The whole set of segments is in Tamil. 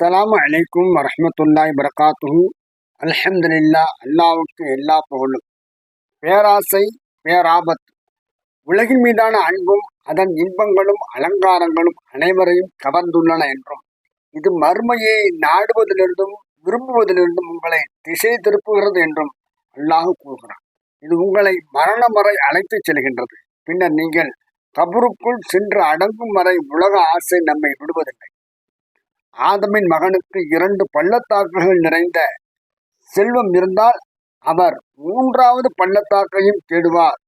அஸ்லாம் அலைக்கும் வரமத்துல்லாய் வரகாத்துஹு அல்ஹம்துலில்லா அல்லாவுக்கு எல்லா புகழும். பேராசை பேராபத்து. உலகின் மீதான அன்பும் அதன் இன்பங்களும் அலங்காரங்களும் அனைவரையும் கவர்ந்துள்ளன என்றும் இது மர்மையை நாடுவதிலிருந்தும் விரும்புவதிலிருந்தும் உங்களை திசை திருப்புகிறது என்றும் அல்லாஹ் கூறுகிறான். இது உங்களை மரணம் வரை அழைத்துச் செல்கின்றது. பின்னர் நீங்கள் கபருக்குள் சென்று அடங்கும் வரை உலக ஆசை நம்மை விடுவதில்லை. ஆதமின் மகனுக்கு இரண்டு பள்ளத்தாக்குகள் நிறைந்த செல்வம் இருந்தால் அவர் மூன்றாவது பள்ளத்தாக்கையும் தேடுவார்.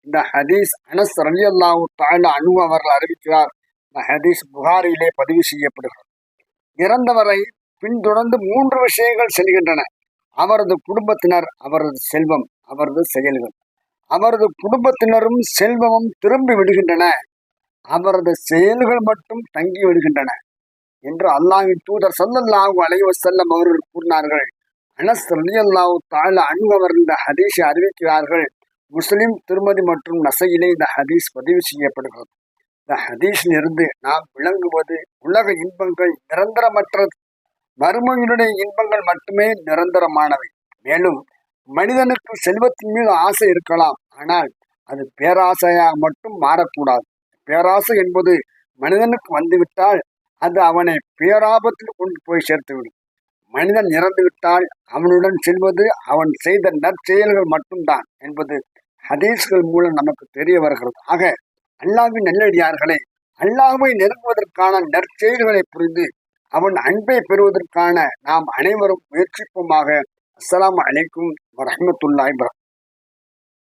இந்த ஹதீஸ் அனஸ் ரலி அல்லாஹு தாழ அணு அவர்கள் அறிவிக்கிறார். இந்த ஹதீஸ் புகாரிலே பதிவு செய்யப்படுகிறது. இறந்தவரை பின்தொடர்ந்து மூன்று விஷயங்கள் செல்கின்றன. அவரது குடும்பத்தினர் அவரது செல்வம் அவரது செயல்கள். அவரது குடும்பத்தினரும் செல்வமும் திரும்பி விடுகின்றன. அவரது செயல்கள் மட்டும் தங்கி விடுகின்றன. என்று அல்லாஹின் தூதர் சல்லல்லாஹு அலைஹி வஸல்லம் அவர்கள் கூறினார்கள். அனஸ் ரலியல்லாஹு தாழ அன்பவர் இந்த ஹதீஸை அறிவிக்கிறார்கள். முஸ்லிம் திருமதி மற்றும் நசையிலே இந்த ஹதீஸ் பதிவு செய்யப்படுகிறது. இந்த ஹதீஸில் இருந்து நாம் விளங்குவது உலக இன்பங்கள் நிரந்தரமற்றது மறுமையினுடைய இன்பங்கள் மட்டுமே நிரந்தரமானவை. மேலும் மனிதனுக்கு செல்வத்தின் மீது ஆசை இருக்கலாம். ஆனால் அது பேராசையாக மட்டும் மாறக்கூடாது. பேராசை என்பது மனிதனுக்கு வந்துவிட்டால் அது அவனை பேராபத்தில் கொண்டு போய் சேர்த்துவிடும். மனிதன் இறந்து விட்டால் அவனுடன் செல்வது அவன் செய்த நற்செயல்கள் மட்டும்தான் என்பது ஹதீஸ்கள் மூலம் நமக்கு தெரிய வருகிறது. ஆக அல்லாவின் நல்லடியார்களே அல்லாஹுவை நெருங்குவதற்கான நற்செயல்களை புரிந்து அவன் அன்பை பெறுவதற்கான நாம் அனைவரும் முயற்சிப்போமாக. அஸ்லாம் அலைக்கும் வரஹ்மத்துல்லாஹி வபரகாத்துஹு